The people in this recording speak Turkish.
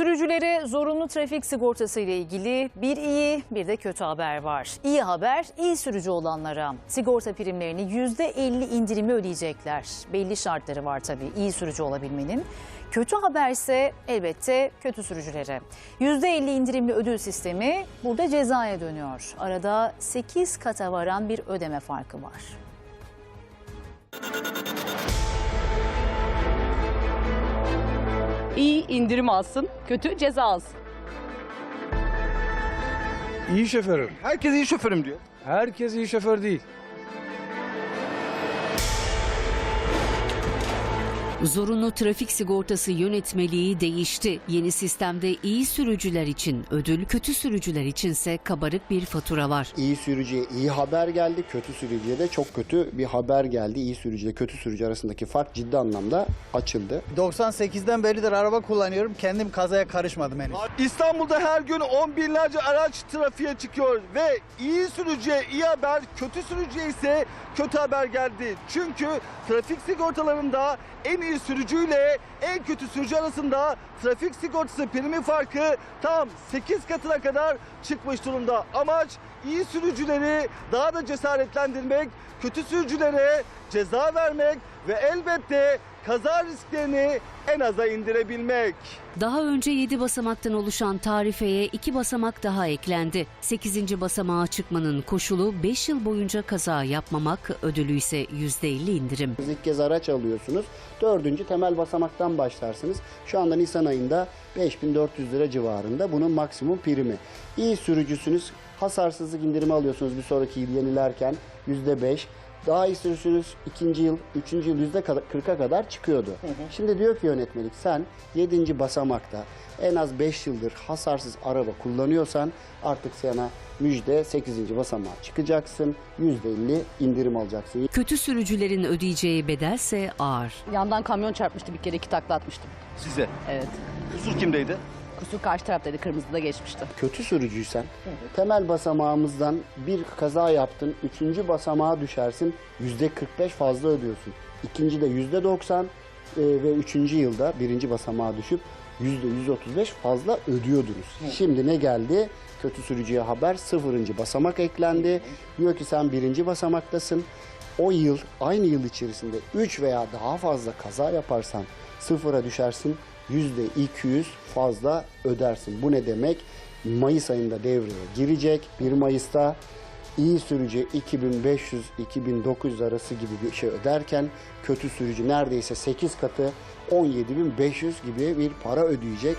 Sürücülere zorunlu trafik sigortası ile ilgili bir iyi bir de kötü haber var. İyi haber iyi sürücü olanlara sigorta primlerini %50 indirimli ödeyecekler. Belli şartları var tabii iyi sürücü olabilmenin. Kötü haberse elbette kötü sürücülere. %50 indirimli ödül sistemi burada cezaya dönüyor. Arada 8 kata varan bir ödeme farkı var. İyi indirim alsın, kötü ceza alsın. İyi şoförüm. Herkes iyi şoförüm diyor. Herkes iyi şoför değil. Zorunlu trafik sigortası yönetmeliği değişti. Yeni sistemde iyi sürücüler için ödül, kötü sürücüler içinse kabarık bir fatura var. İyi sürücüye iyi haber geldi, kötü sürücüye de çok kötü bir haber geldi. İyi sürücü ile kötü sürücü arasındaki fark ciddi anlamda açıldı. 98'den beridir araba kullanıyorum. Kendim kazaya karışmadım henüz. İstanbul'da her gün on binlerce araç trafiğe çıkıyor ve iyi sürücüye iyi haber, kötü sürücüye ise kötü haber geldi. Çünkü trafik sigortalarında en iyi sürücüyle en kötü sürücü arasında trafik sigortası primi farkı tam 8 katına kadar çıkmış durumda. Amaç iyi sürücüleri daha da cesaretlendirmek, kötü sürücülere ceza vermek ve elbette kaza risklerini en aza indirebilmek. Daha önce 7 basamaktan oluşan tarifeye 2 basamak daha eklendi. 8. basamağa çıkmanın koşulu 5 yıl boyunca kaza yapmamak, ödülü ise %50 indirim. Siz ilk kez araç alıyorsunuz. Dördüncü temel basamaktan başlarsınız. Şu anda Nisan ayında 5400 lira civarında bunun maksimum primi. İyi sürücüsünüz. Hasarsızlık indirimi alıyorsunuz bir sonraki yıl yenilerken %5. Daha iyi sürücüsünüz ikinci yıl, üçüncü yıl yüzde 40'a kadar çıkıyordu. Şimdi diyor ki yönetmelik sen 7. basamakta en az 5 yıldır hasarsız araba kullanıyorsan artık sana müjde 8. basamağa çıkacaksın. %50 indirim alacaksın. Kötü sürücülerin ödeyeceği bedelse ağır. Yandan kamyon çarpmıştı bir kere iki takla atmıştım. Size. Evet. Kusur kimdeydi? Kusur karşı taraftaydı kırmızıda geçmişti. kötü sürücüysen temel basamağımızdan bir kaza yaptın, üçüncü basamağa düşersin, yüzde 45 fazla ödüyorsun. İkinci de yüzde 90 e, ve üçüncü yılda birinci basamağa düşüp yüzde 135 fazla ödüyordunuz. Şimdi ne geldi? Kötü sürücüye haber sıfırıncı basamak eklendi. Diyor ki sen birinci basamaktasın. O yıl aynı yıl içerisinde 3 veya daha fazla kaza yaparsan sıfıra düşersin. Yüzde 200 fazla ödersin. Bu ne demek? Mayıs ayında devreye girecek. 1 Mayıs'ta iyi sürücü 2500-2900 arası gibi bir şey öderken kötü sürücü neredeyse 8 katı 17.500 gibi bir para ödeyecek.